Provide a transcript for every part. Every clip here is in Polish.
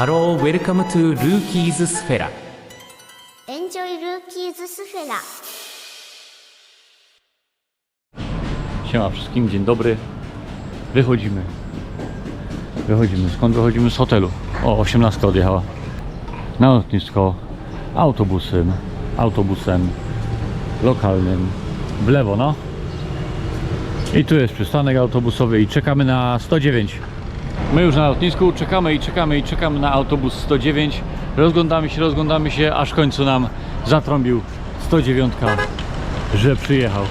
Hello, welcome to Enjoy wszystkim, dzień dobry. Wychodzimy. Wychodzimy. Skąd wychodzimy? Z hotelu. O, 18 odjechała. Na lotnisko autobusem, autobusem lokalnym w lewo, no. I tu jest przystanek autobusowy i czekamy na 109. My już na lotnisku czekamy i czekamy i czekamy na autobus 109. Rozglądamy się, rozglądamy się, aż w końcu nam zatrąbił 109, że przyjechał.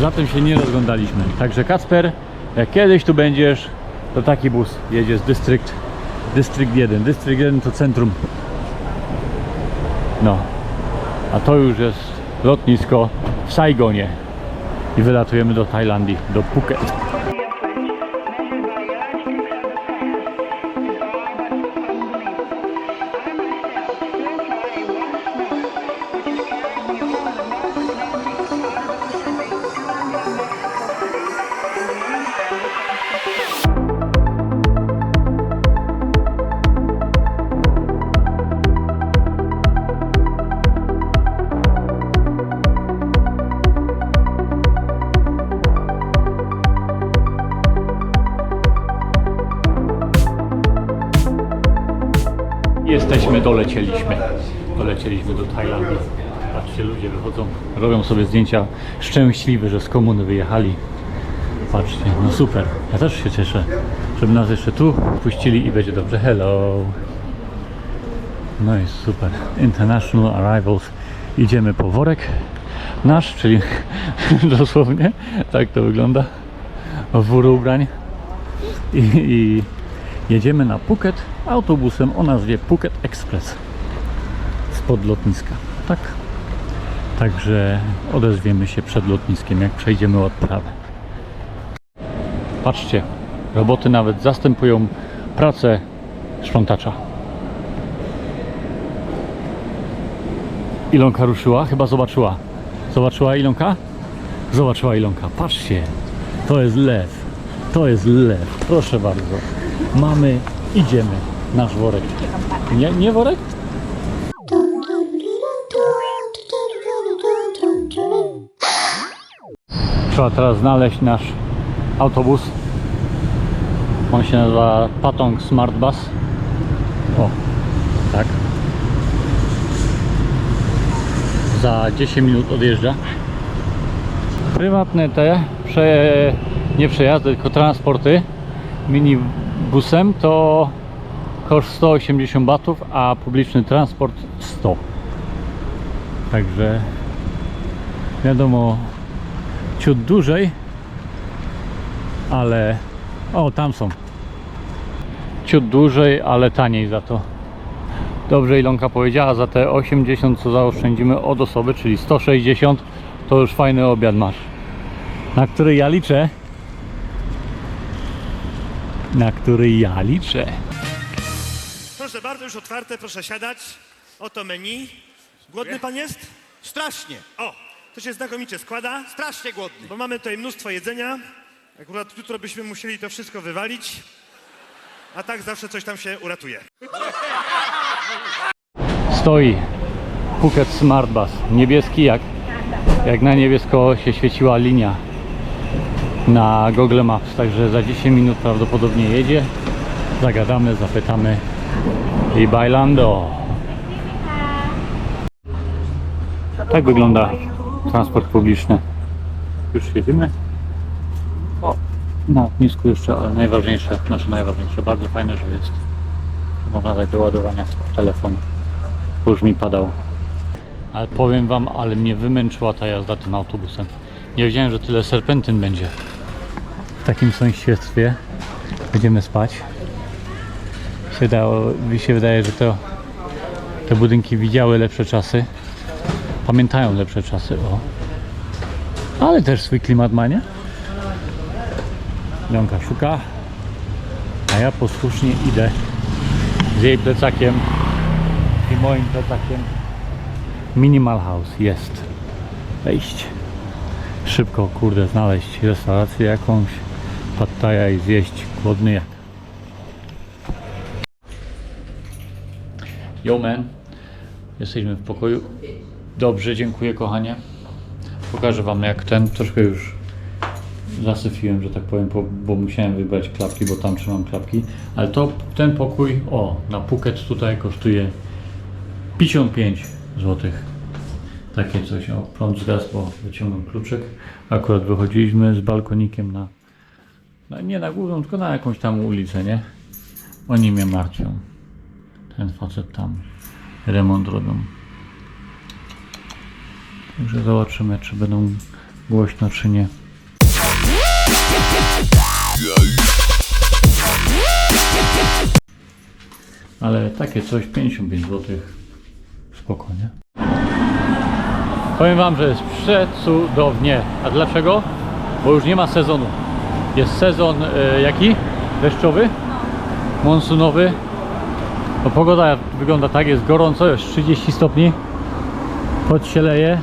Zatem się nie rozglądaliśmy. Także Kacper, jak kiedyś tu będziesz, to taki bus jedzie z dystrykt, dystrykt 1. Dystrykt 1 to centrum. No. A to już jest lotnisko w Saigonie. I wylatujemy do Tajlandii, do Phuket. Robią sobie zdjęcia szczęśliwi, że z komuny wyjechali. Patrzcie, no super. Ja też się cieszę, żeby nas jeszcze tu puścili i będzie dobrze. Hello. No i super. International Arrivals. Idziemy po worek nasz, czyli dosłownie tak to wygląda. Wór ubrań. I, i jedziemy na Phuket autobusem o nazwie Phuket Express spod lotniska. Tak. Także odezwiemy się przed lotniskiem, jak przejdziemy odprawę. Patrzcie, roboty nawet zastępują pracę sprzątacza. Ilonka ruszyła? Chyba zobaczyła. Zobaczyła Ilonka? Zobaczyła Ilonka. Patrzcie, to jest lew. To jest lew. Proszę bardzo. Mamy, idziemy. Nasz worek. Nie, nie worek? Trzeba teraz znaleźć nasz autobus. On się nazywa Patong Smart Bus. O, tak. Za 10 minut odjeżdża. Prywatne te, prze, nie przejazdy, tylko transporty minibusem to koszt 180 batów, a publiczny transport 100. Także wiadomo, ciut dłużej, ale o tam są. Ciut dłużej, ale taniej za to. Dobrze Ilonka powiedziała, za te 80 co zaoszczędzimy od osoby, czyli 160 to już fajny obiad masz. Na który ja liczę. Na który ja liczę. Proszę bardzo, już otwarte, proszę siadać. Oto menu. Głodny pan jest? Strasznie, O, to się znakomicie składa, strasznie głodny. bo mamy tutaj mnóstwo jedzenia. Akurat jutro byśmy musieli to wszystko wywalić. A tak zawsze coś tam się uratuje. Stoi Phuket Smart Bus. Niebieski jak, jak na niebiesko się świeciła linia na Google Maps. Także za 10 minut prawdopodobnie jedzie. Zagadamy, zapytamy i bailando. Tak wygląda transport publiczny. Już jedziemy. O, na lotnisku jeszcze, ale najważniejsze, znaczy najważniejsze, bardzo fajne, że jest. Można dać do ładowania telefonu. Bo już mi padał. Ale powiem wam, ale mnie wymęczyła ta jazda tym autobusem. Nie wiedziałem, że tyle serpentyn będzie. W takim sąsiedztwie będziemy spać. Się dało, mi się wydaje, że to te budynki widziały lepsze czasy. Pamiętają lepsze czasy, o. Ale też swój klimat ma, nie? Jąka szuka, a ja posłusznie idę z jej plecakiem i moim plecakiem. Minimal House jest. Wejść. Szybko, kurde, znaleźć restaurację jakąś, pattaja i zjeść głodny jak. Yo man. Jesteśmy w pokoju. Dobrze, dziękuję kochanie. Pokażę wam jak ten troszkę już zasyfiłem, że tak powiem, bo, bo musiałem wybrać klapki, bo tam trzymam klapki. Ale to ten pokój, o, na Phuket tutaj kosztuje 55 zł. Takie coś, o, prąd zgasł, bo wyciągnął kluczyk. Akurat wychodziliśmy z balkonikiem na, na, nie na główną, tylko na jakąś tam ulicę, nie? Oni mnie martwią. Ten facet tam remont robią. Także zobaczymy, czy będą głośno, czy nie. Ale takie coś 55 zł spokojnie. Powiem Wam, że jest przecudownie. A dlaczego? Bo już nie ma sezonu. Jest sezon e, jaki? Deszczowy? Monsunowy. No, pogoda wygląda tak, jest gorąco, jest 30 stopni. Pod się leje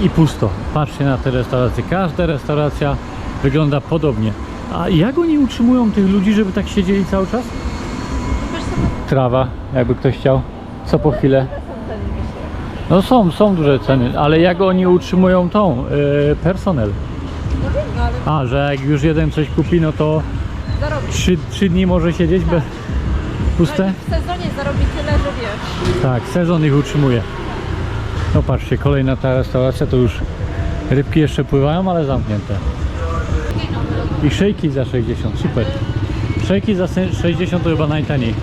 i pusto. Patrzcie na te restauracje. Każda restauracja wygląda podobnie. A jak oni utrzymują tych ludzi, żeby tak siedzieli cały czas? Trawa, jakby ktoś chciał. Co po chwilę. No są, są duże ceny, ale jak oni utrzymują tą yy, personel? A, że jak już jeden coś kupi, no to trzy, trzy dni może siedzieć bez puste? W sezonie zarobi tyle, że wiesz. Tak, sezon ich utrzymuje. No patrzcie, kolejna ta restauracja to już rybki jeszcze pływają, ale zamknięte. I szejki za 60, super. Szejki za se- 60 to chyba najtaniej.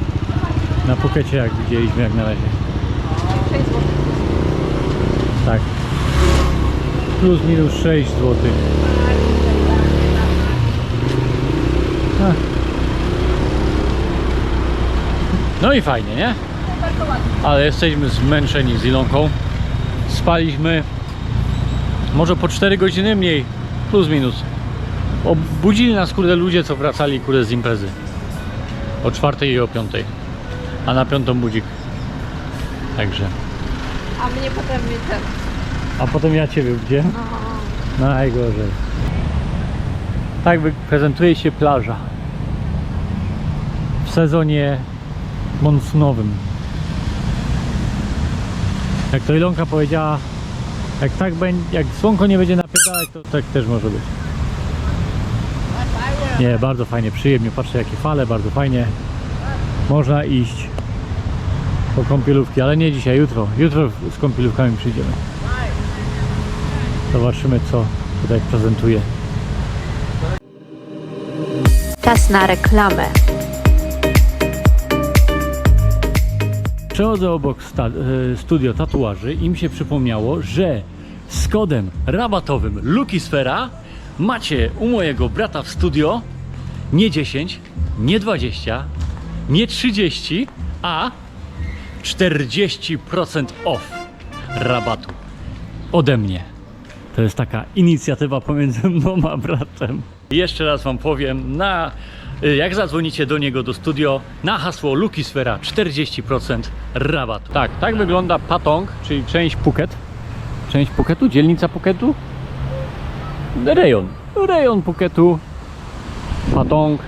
Na Pukecie jak widzieliśmy jak na razie. 6 zł. Tak. Plus minus 6 zł. No i fajnie, nie? Ale jesteśmy zmęczeni z Ilonką. Spaliśmy może po 4 godziny mniej, plus minus. Obudzili nas kurde ludzie, co wracali kurde z imprezy. O 4 i o 5. A na piątą budzik. Także. A mnie potem mnie ten. A potem ja Ciebie gdzie? Najgorzej. Tak prezentuje się plaża. W sezonie monsunowym. Jak to Ilonka powiedziała, jak tak będzie, jak słonko nie będzie napierdalać, to tak też może być. Nie, bardzo fajnie, przyjemnie. Patrzcie jakie fale, bardzo fajnie. Można iść po kąpielówki, ale nie dzisiaj, jutro. Jutro z kąpielówkami przyjdziemy. Zobaczymy co tutaj prezentuje. Czas na reklamę. Przechodzę obok sta- e, studio tatuaży i mi się przypomniało, że z kodem rabatowym Lukisfera macie u mojego brata w studio nie 10, nie 20, nie 30, a 40% off rabatu ode mnie. To jest taka inicjatywa pomiędzy mną a bratem. Jeszcze raz Wam powiem, na, jak zadzwonicie do niego do studio, na hasło Lukisfera 40% rabatu. Tak, tak wygląda Patong, czyli część Phuket. Część Phuketu, dzielnica Phuketu. Rejon, rejon Phuketu. Patong,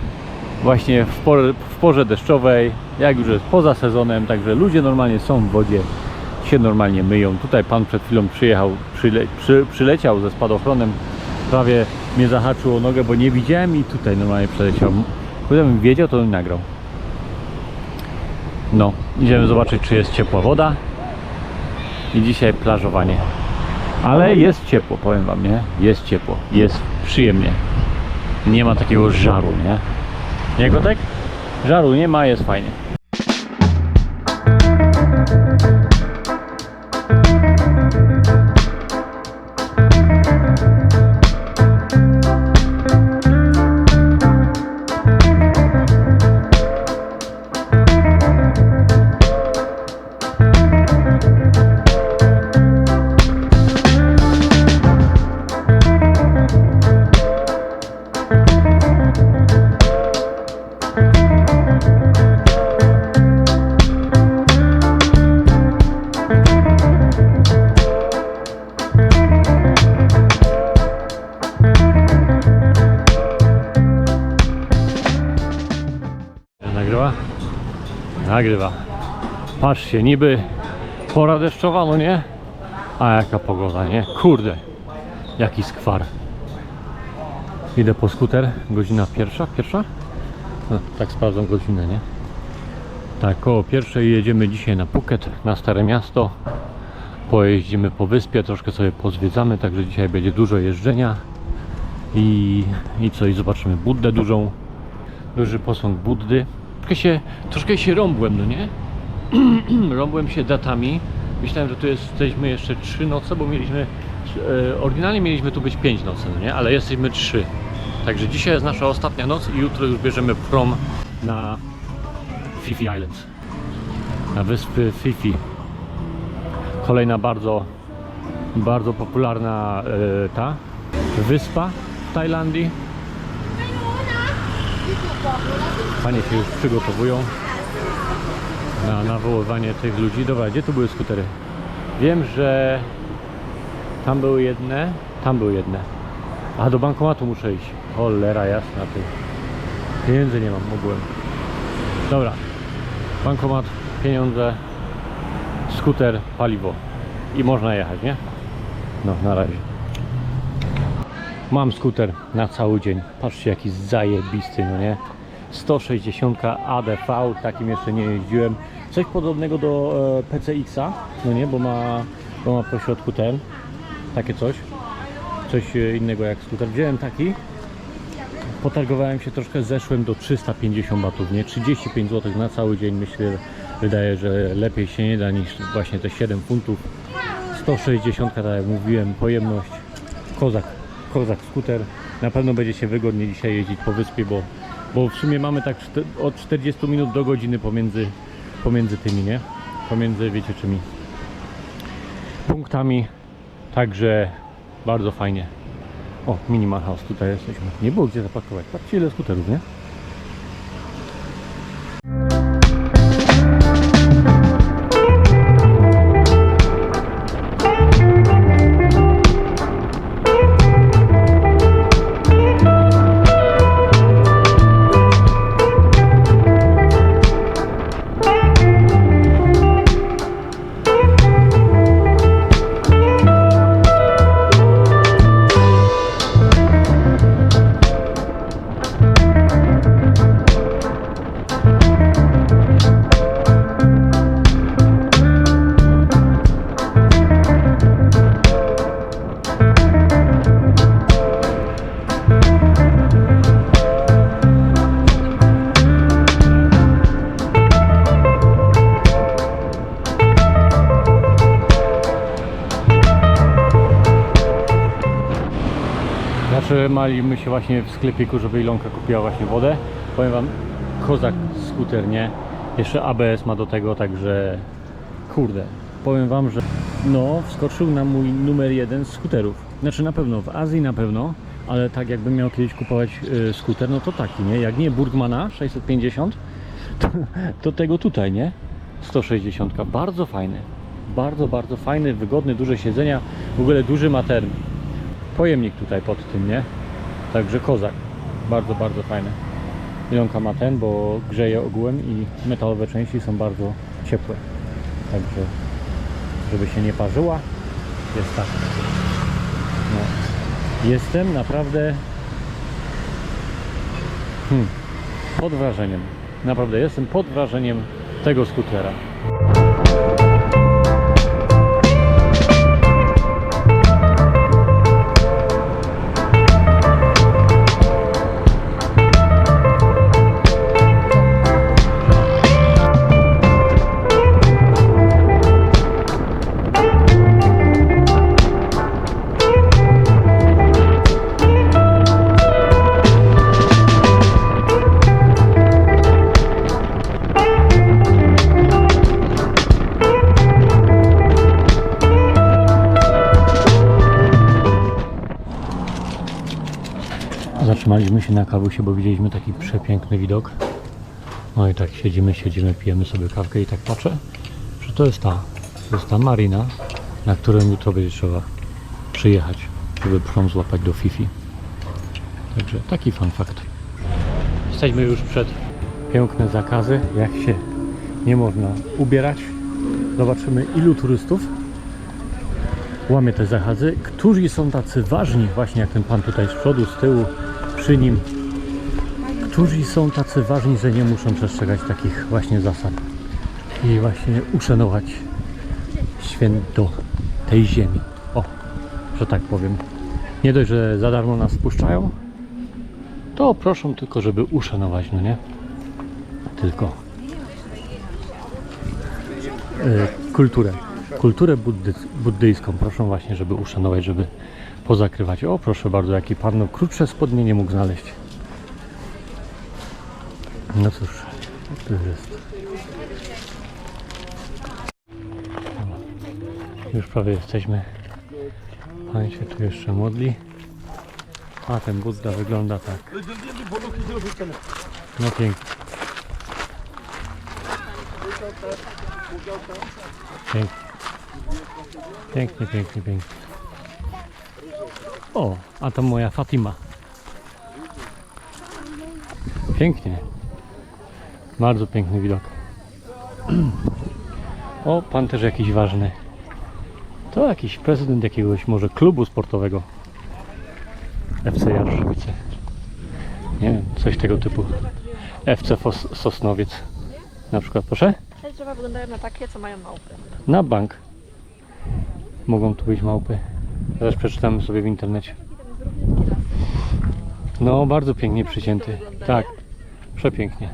właśnie w porze, w porze deszczowej, jak już jest poza sezonem, także ludzie normalnie są w wodzie, się normalnie myją. Tutaj pan przed chwilą przyjechał, przyle, przy, przyleciał ze spadochronem, prawie mnie zahaczył o nogę, bo nie widziałem i tutaj normalnie przeleciał. Gdybym wiedział, to bym nagrał. No, idziemy zobaczyć, czy jest ciepła woda i dzisiaj plażowanie. Ale jest ciepło, powiem wam, nie? Jest ciepło, jest przyjemnie. Nie ma takiego żaru, nie? Nie, Kotek? Żaru nie ma, jest fajnie. Nagrywa? Patrzcie, niby pora deszczowa, no nie? A jaka pogoda, nie? Kurde, jaki skwar. Idę po skuter, godzina pierwsza, pierwsza? No, tak sprawdzam godzinę, nie? Tak, koło pierwszej jedziemy dzisiaj na Phuket, na Stare Miasto. Pojeździmy po wyspie, troszkę sobie pozwiedzamy, także dzisiaj będzie dużo jeżdżenia. I, i co, i zobaczymy Buddę dużą, duży posąg Buddy. Troszkę się, troszkę się rąbłem, no nie? rąbłem się datami. Myślałem, że tu jesteśmy jeszcze trzy noce, bo mieliśmy, e, oryginalnie mieliśmy tu być pięć nocy, no nie? Ale jesteśmy trzy. Także dzisiaj jest nasza ostatnia noc i jutro już bierzemy prom na Fifi Islands. Na wyspy Fifi. Kolejna bardzo, bardzo popularna e, ta wyspa w Tajlandii. Panie się już przygotowują na nawoływanie tych ludzi. Dobra, gdzie tu były skutery? Wiem, że tam były jedne, tam były jedne. A do bankomatu muszę iść. Cholera jasna ty. Pieniędzy nie mam, mogłem. Dobra. Bankomat, pieniądze, skuter, paliwo. I można jechać, nie? No, na razie. Mam skuter na cały dzień. Patrzcie jaki zajebisty, no nie? 160 ADV, takim jeszcze nie jeździłem. Coś podobnego do e, PCX-a, no nie, bo ma, bo ma po środku ten, takie coś. Coś e, innego jak skuter. Wziąłem taki, potargowałem się troszkę, zeszłem do 350 batów, nie? 35 zł na cały dzień, myślę, wydaje, że lepiej się nie da niż właśnie te 7 funtów. 160, tak jak mówiłem, pojemność, kozak, kozak skuter. Na pewno będzie się wygodnie dzisiaj jeździć po wyspie, bo, bo w sumie mamy tak od 40 minut do godziny pomiędzy, pomiędzy tymi, nie? Pomiędzy, wiecie czymi, punktami. Także bardzo fajnie. O, Minimal House, tutaj jesteśmy. Nie było gdzie zapakować. Patrzcie ile skuterów, nie? Zatrzymaliśmy się właśnie w sklepiku, żeby Ilonka kupiła właśnie wodę. Powiem Wam, kozak skuter, nie? Jeszcze ABS ma do tego, także kurde. Powiem Wam, że no, wskoczył na mój numer jeden skuterów. Znaczy na pewno, w Azji na pewno, ale tak jakbym miał kiedyś kupować y, skuter, no to taki, nie? Jak nie Burgmana 650, to, to tego tutaj, nie? 160. Bardzo fajny. Bardzo, bardzo fajny, wygodny, duże siedzenia. W ogóle duży ma ten pojemnik tutaj pod tym, nie? Także kozak. Bardzo, bardzo fajny. Ilonka ma ten, bo grzeje ogółem i metalowe części są bardzo ciepłe. Także, żeby się nie parzyła, jest tak. No. Jestem naprawdę hmm, pod wrażeniem. Naprawdę jestem pod wrażeniem tego skutera. Zatrzymaliśmy się na kawusie, bo widzieliśmy taki przepiękny widok. No i tak siedzimy, siedzimy, pijemy sobie kawkę i tak patrzę, że to jest ta, to jest ta marina, na którą jutro będzie trzeba przyjechać, żeby prom złapać do Fifi. Także taki fun fact. Jesteśmy już przed piękne zakazy, jak się nie można ubierać. Zobaczymy ilu turystów łamie te zakazy. Którzy są tacy ważni, właśnie jak ten pan tutaj z przodu, z tyłu, przy nim. Którzy są tacy ważni, że nie muszą przestrzegać takich właśnie zasad. I właśnie uszanować święto tej ziemi. O, że tak powiem. Nie dość, że za darmo nas wpuszczają, to proszę tylko, żeby uszanować, no nie? Tylko e, kulturę. Kulturę buddy, buddyjską proszę właśnie, żeby uszanować, żeby pozakrywać. O, proszę bardzo, jaki pan no, krótsze spodnie nie mógł znaleźć. No cóż, to jest. O, Już prawie jesteśmy. Pan się tu jeszcze modli. A ten Budda wygląda tak. No pięknie. Pięknie. Pięknie, pięknie, pięknie. O, a to moja Fatima. Pięknie. Bardzo piękny widok. O, pan też jakiś ważny. To jakiś prezydent jakiegoś może klubu sportowego. FC Jarszowice. Nie wiem, coś tego typu. FC Fos Sosnowiec. Na przykład, proszę? Te drzewa wyglądają na takie, co mają małpy. Na bank. Mogą tu być małpy. Zaraz przeczytamy sobie w internecie. No, bardzo pięknie przycięty. Tak, przepięknie.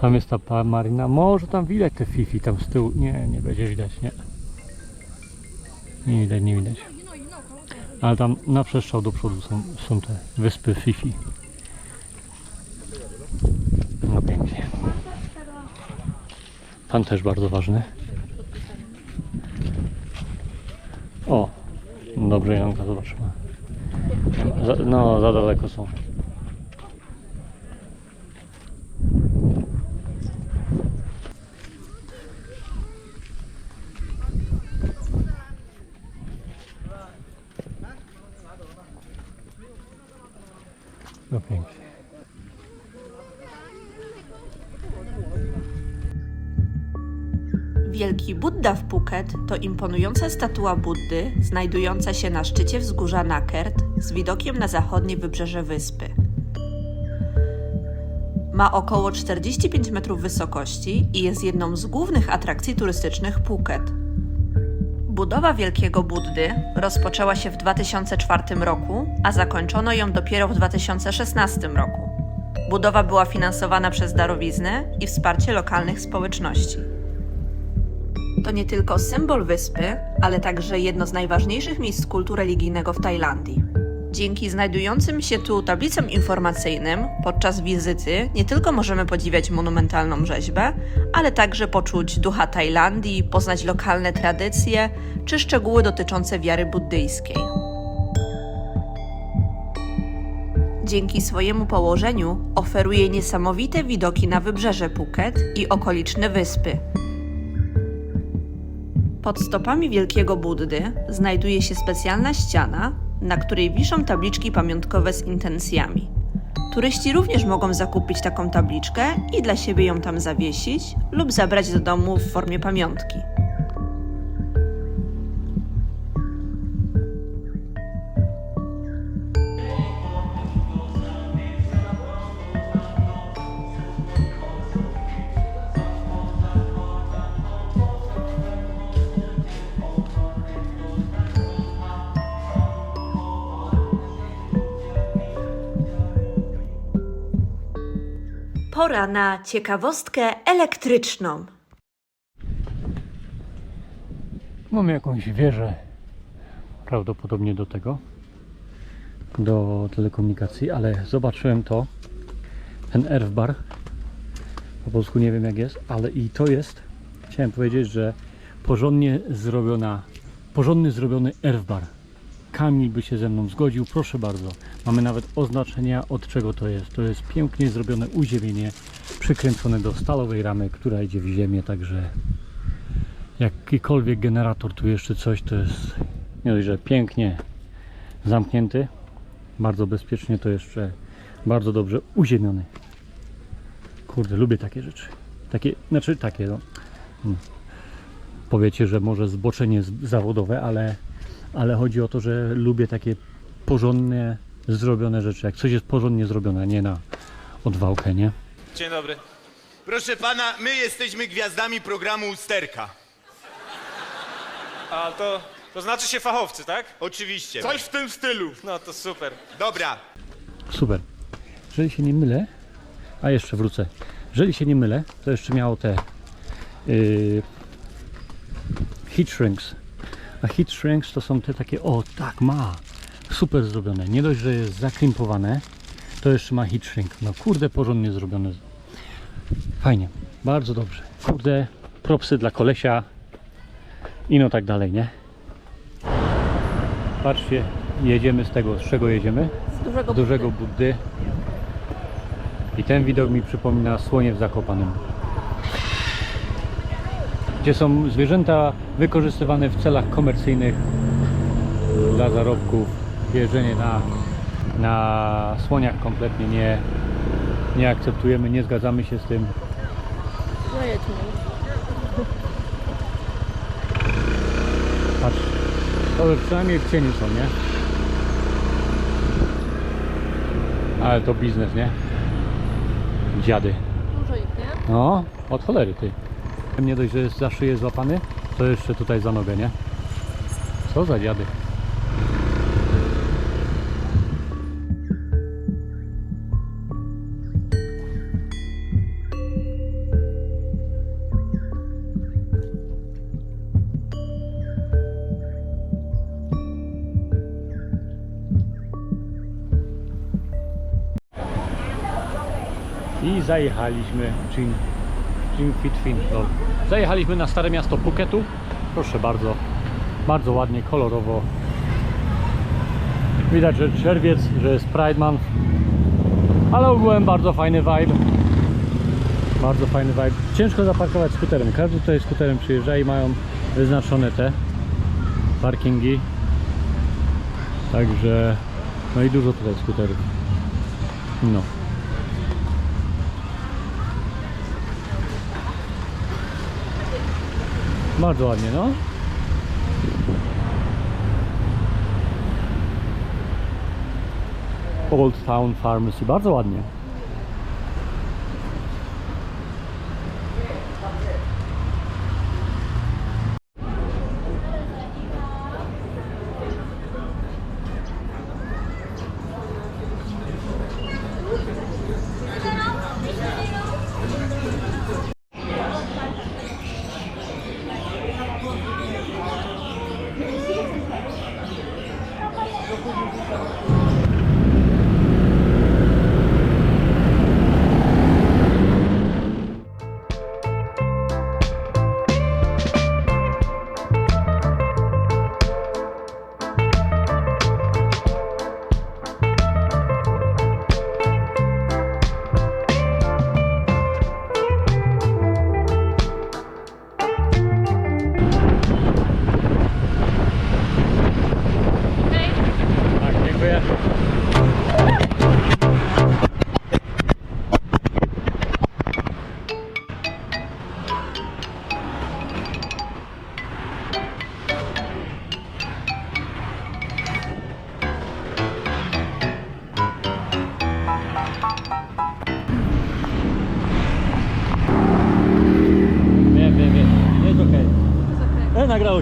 Tam jest ta marina. Może tam widać te fifi tam z tyłu. Nie, nie będzie widać, nie. Nie widać, nie widać. Ale tam na przestrzał do przodu są, są te wyspy Fifi. No pięknie. Pan też bardzo ważny. O, dobrze Janka, zobaczymy. Za, no, za daleko są. Phuket to imponująca statua Buddy znajdująca się na szczycie wzgórza Nakert z widokiem na zachodnie wybrzeże wyspy. Ma około 45 metrów wysokości i jest jedną z głównych atrakcji turystycznych Phuket. Budowa Wielkiego Buddy rozpoczęła się w 2004 roku, a zakończono ją dopiero w 2016 roku. Budowa była finansowana przez darowiznę i wsparcie lokalnych społeczności. To nie tylko symbol wyspy, ale także jedno z najważniejszych miejsc kultu religijnego w Tajlandii. Dzięki znajdującym się tu tablicom informacyjnym podczas wizyty nie tylko możemy podziwiać monumentalną rzeźbę, ale także poczuć ducha Tajlandii, poznać lokalne tradycje czy szczegóły dotyczące wiary buddyjskiej. Dzięki swojemu położeniu oferuje niesamowite widoki na wybrzeże Phuket i okoliczne wyspy, pod stopami Wielkiego Buddy znajduje się specjalna ściana, na której wiszą tabliczki pamiątkowe z intencjami. Turyści również mogą zakupić taką tabliczkę i dla siebie ją tam zawiesić lub zabrać do domu w formie pamiątki. Pora na ciekawostkę elektryczną. Mamy jakąś wieżę prawdopodobnie do tego do telekomunikacji, ale zobaczyłem to ten Earth Bar po polsku nie wiem jak jest, ale i to jest chciałem powiedzieć, że porządnie zrobiona porządny zrobiony Earth Bar Kamil by się ze mną zgodził, proszę bardzo mamy nawet oznaczenia od czego to jest to jest pięknie zrobione uziemienie przykręcone do stalowej ramy, która idzie w ziemię, także jakikolwiek generator tu jeszcze coś to jest nie dość, że pięknie zamknięty bardzo bezpiecznie to jeszcze bardzo dobrze uziemiony kurde lubię takie rzeczy Takie, znaczy takie, no. Hmm. Powiecie, że może zboczenie zawodowe, ale, ale chodzi o to, że lubię takie porządnie zrobione rzeczy. Jak coś jest porządnie zrobione, a nie na odwałkę, nie? Dzień dobry. Proszę pana, my jesteśmy gwiazdami programu Usterka. A to, to znaczy się fachowcy, tak? Oczywiście. Coś w tym stylu. No to super. Dobra. Super. Jeżeli się nie mylę, a jeszcze wrócę. Jeżeli się nie mylę, to jeszcze miało te yy, heat shrinks. A heat shrinks to są te takie, o tak ma, super zrobione. Nie dość, że jest zaklimpowane, to jeszcze ma heat shrink. No kurde, porządnie zrobione. Fajnie, bardzo dobrze. Kurde, propsy dla kolesia i no tak dalej, nie? Patrzcie, jedziemy z tego, z czego jedziemy? Z dużego z dużego Buddy. I ten widok mi przypomina słonie w Zakopanem. Gdzie są zwierzęta wykorzystywane w celach komercyjnych dla zarobków. Jeżdżenie na, na słoniach kompletnie nie, nie akceptujemy, nie zgadzamy się z tym. No jedźmy. Patrz, to przynajmniej w cieniu są, nie? Ale to biznes, nie? Dziady. Dużo ich, nie? No, od cholery ty. Nie dość, że jest za szyję złapany, to jeszcze tutaj za nogę, nie? Co za dziady. I zajechaliśmy Jim, Fit Fin. lol. Zajechaliśmy na stare miasto Phuketu. Proszę bardzo. Bardzo ładnie, kolorowo. Widać, że czerwiec, że jest Pride Month. Ale ogółem bardzo fajny vibe. Bardzo fajny vibe. Ciężko zaparkować skuterem. Każdy tutaj skuterem przyjeżdża i mają wyznaczone te parkingi. Także no i dużo tutaj skuterów. No. Bardzo ładnie, no. Old Town Pharmacy, bardzo ładnie.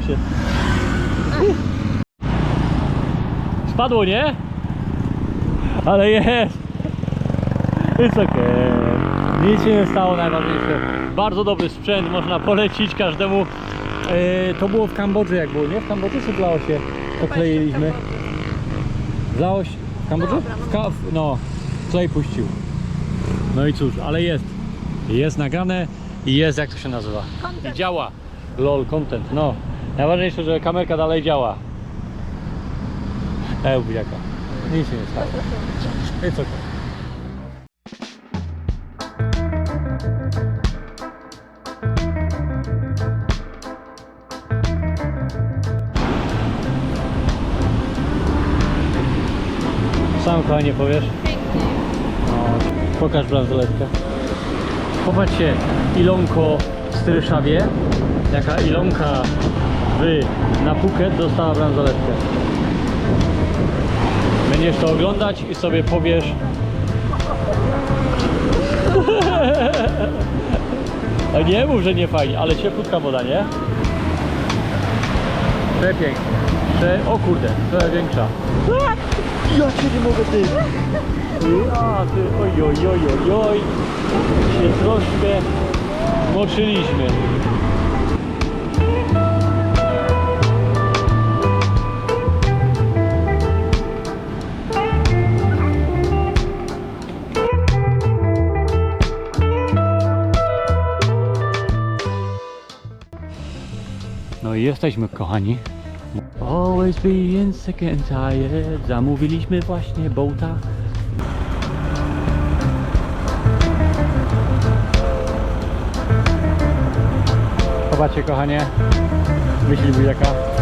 Się. Spadło, nie? Ale jest! Jest okej. Nic się nie stało, najważniejsze. Bardzo dobry sprzęt, można polecić każdemu. E, to było w Kambodży jak było, nie? W Kambodży czy w Laosie to kleiliśmy? W Laos... W Kambodży? W Ka- w- no, klej puścił. No i cóż, ale jest. Jest nagrane i jest, jak to się nazywa? I działa. LOL content, no. Najważniejsze, że kamerka dalej działa. E, jaka. Nic się nie stało. It's okay. Sam kochanie powiesz? No, pokaż bransoletkę. Popatrzcie, Ilonko w Stryszawie, jaka Ilonka wy na Phuket dostała bransoletkę. Będziesz to oglądać i sobie powiesz A nie mów, że nie fajnie, ale cieplutka woda, nie? Przepięknie. Prze... O kurde, trochę większa. Ja cię nie mogę ty. Ja ty, oj, oj, oj, oj, oj. Się troszkę moczyliśmy. Jesteśmy kochani. Always being sick and tired. Zamówiliśmy właśnie bołta. Zobaczcie kochanie. Jaka